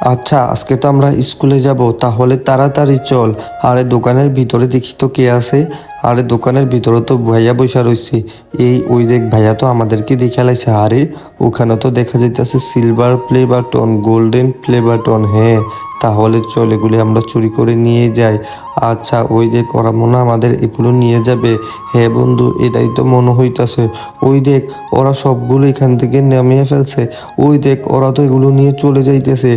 আচ্ছা আজকে তো আমরা স্কুলে যাব, তাহলে তাড়াতাড়ি চল। আরে, দোকানের ভিতরে দেখি তো কে আছে। আরে দোকানের ভিতরে তো ভাইয়া বসা রয়েছে এই ওই দেখ ভাইয়া তো আমাদেরকে দেখে লাইছে, আরে ওখানে তো দেখা যাইতেছে silver play button golden play button হ্যাঁ তাহলে চল এগুলি আমরা চুরি করে নিয়ে যাই। আচ্ছা ওই দেখ ওরা মনে আমাদের এগুলো নিয়ে যাবে। হ্যাঁ বন্ধু, এটাই তো মনে হইতাছে। ওই দেখ, ওরা সবগুলো এখান থেকে নামিয়ে ফেলছে। ওই দেখ, ওরা তো এগুলো নিয়ে চলে যাইতেছে।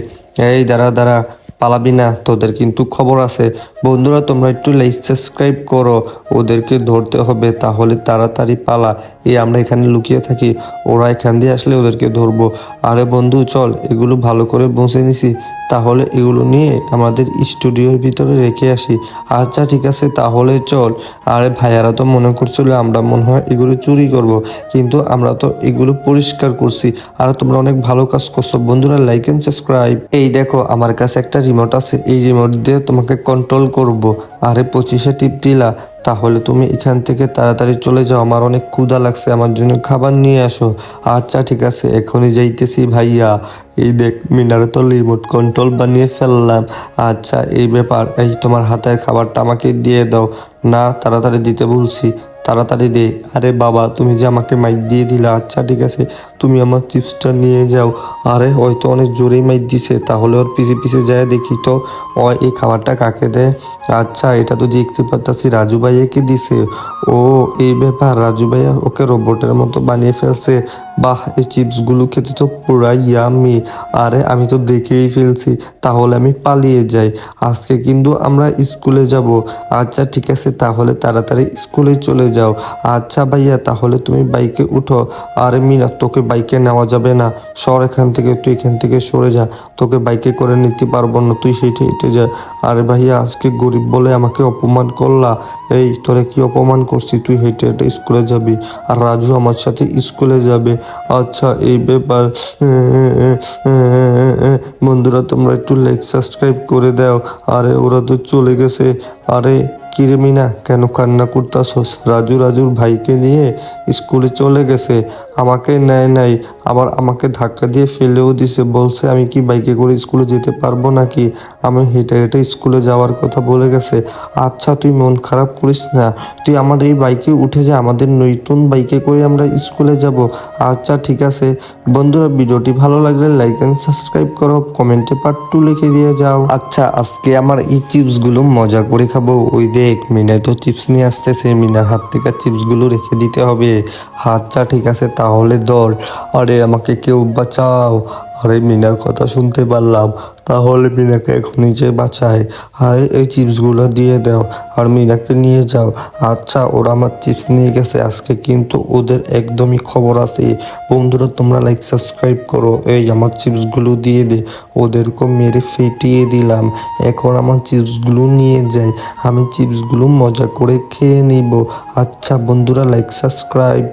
এই দাঁড়া দাঁড়া পালাবি না, তোদের কিন্তু খবর আছে। বন্ধুরা, তোমরা একটু লাইক সাবস্ক্রাইব করো। ওদেরকে ধরতে হবে, তাহলে তাড়াতাড়ি পালা। এই আমরা এখানে লুকিয়ে থাকি। ওরা এখান দিয়ে আসলে ওদেরকে ধরবো। আরে বন্ধু, চল, এগুলো ভালো করে বসে নিছি। তাহলে এগুলো নিয়ে আমাদের স্টুডিওর ভিতরে রেখে আসি। আচ্ছা ঠিক আছে, তাহলে চল। আরে ভাইয়ারা তো মনে করছিল আমরা মনে হয় এগুলো চুরি করব, কিন্তু আমরা তো এগুলো পরিষ্কার করছি। আর তোমরা অনেক ভালো কাজ করছ। বন্ধুরা লাইক এন্ড সাবস্ক্রাইব এই দেখো, আমার কাছে একটা রিমোট আছে। এই রিমোট দিয়ে তোমাকে কন্ট্রোল করব। আরে পঁচিশে টিপ দিলা। তাহলে তুমি এখান থেকে তাড়াতাড়ি চলে যাও। আমার অনেক ক্ষুধা লাগছে। আমার জন্য খাবার নিয়ে আসো। আচ্ছা ঠিক আছে, এখনই যাইতেছি ভাইয়া। এই দেখ, মিনারে তো রিমোট কন্ট্রোল বানিয়ে ফেললাম। আচ্ছা এই ব্যাপার, এই তোমার হাতের খাবারটা আমাকে দিয়ে দাও। না, তাড়াতাড়ি দিতে বলছি। তাড়াতাড়ি দে। আরে বাবা, তুমি যে আমাকে মাইক দিয়ে দিলে আচ্ছা ঠিক আছে, তুমি আমার চিপসটা নিয়ে যাও। আরে, হয়তো অনেক জোরেই মাইক দিছে, তাহলে ওর পিছে পিছে যায় দেখি তো। ও, এই খাবারটা কাকে দেয়? আচ্ছা এটা তো দেখতে পারতাছি, রাজু ভাইয়াকে দিছে। ও, এই ব্যাপার, রাজু ভাইয়া ওকে রোবটের মতো বানিয়ে ফেলছে। বাহ, এই চিপসগুলো খেতে তো পুরাই ইয়ামি আরে, আমি তো দেখেই ফেলছি, তাহলে আমি পালিয়ে যাই। আজকে কিন্তু আমরা স্কুলে যাব। আচ্ছা ঠিক আছে, তাহলে তাড়াতাড়ি স্কুলে চলে যাও। আচ্ছা ভাইয়া, তাহলে তুমি বাইকে উঠো। আরে মিনা, তোকে বাইকে নেওয়া যাবে না। সর এখান থেকে, তুই এখান থেকে সরে যা। তোকে বাইকে করে নিতে পারব না, তুই হেঁটে হেঁটে যা। আরে ভাইয়া, আজকে গরিব বলে আমাকে অপমান করলা। এই, তোরে কি অপমান করছি? তুই হেঁটে হেঁটে স্কুলে যাবি। আর রাজু আমার সাথে স্কুলে যাবে। আচ্ছা এই ব্যাপার বন্ধুরা, তোমরা একটু লাইক সাবস্ক্রাইব করে দাও। আরে, ওরা তো চলে গেছে। আরে কিরে মিনা, কেন কান্না করতাছস? রাজু, রাজুর ভাইকে নিয়ে স্কুলে চলে গেছে। আমাকে নেয় নাই, আবার আমাকে ধাক্কা দিয়ে ফেলেও দিছে। বলছে, আমি কি বাইকে করে স্কুলে যেতে পারব নাকি? আমি হেঁটে হেঁটে স্কুলে যাওয়ার কথা বলে গেছে। আচ্ছা তুই মন খারাপ করিস না। তুই আমার এই বাইকে উঠে যা, আমাদের নতুন বাইকে করে আমরা স্কুলে যাব। আচ্ছা ঠিক আছে। বন্ধুরা, ভিডিওটি ভালো লাগলে লাইক এন্ড সাবস্ক্রাইব করো। কমেন্টে পার্ট টু লিখে দিয়ে যাও। আচ্ছা আজকে আমার এই চিপসগুলো মজা করে খাব। ওই দেখ মিনায় তো চিপস নিয়ে আসতেছে। মিনার হাত থেকে চিপসগুলো রেখে দিতে হবে। আচ্ছা ঠিক আছে, তাহলে দর আরে, আমাকে কেউ বাঁচাও। আরে মিনার কথা শুনতে পারলাম, তাহলে মিনাকে এখনই যে বাঁচায়। আরে, এই চিপসগুলো দিয়ে দাও আর মিনাকে নিয়ে যাও। আচ্ছা ওরা আমার চিপস নিয়ে গেছে আজকে, কিন্তু ওদের একদমই খবর আছে। বন্ধুরা, তোমরা লাইক সাবস্ক্রাইব করো। এই আমার চিপসগুলো দিয়ে দে। ওদেরকে মেরে ফেটিয়ে দিলাম। এখন আমার চিপসগুলো নিয়ে যাই। আমি চিপসগুলো মজা করে খেয়ে নিব। আচ্ছা বন্ধুরা লাইক সাবস্ক্রাইব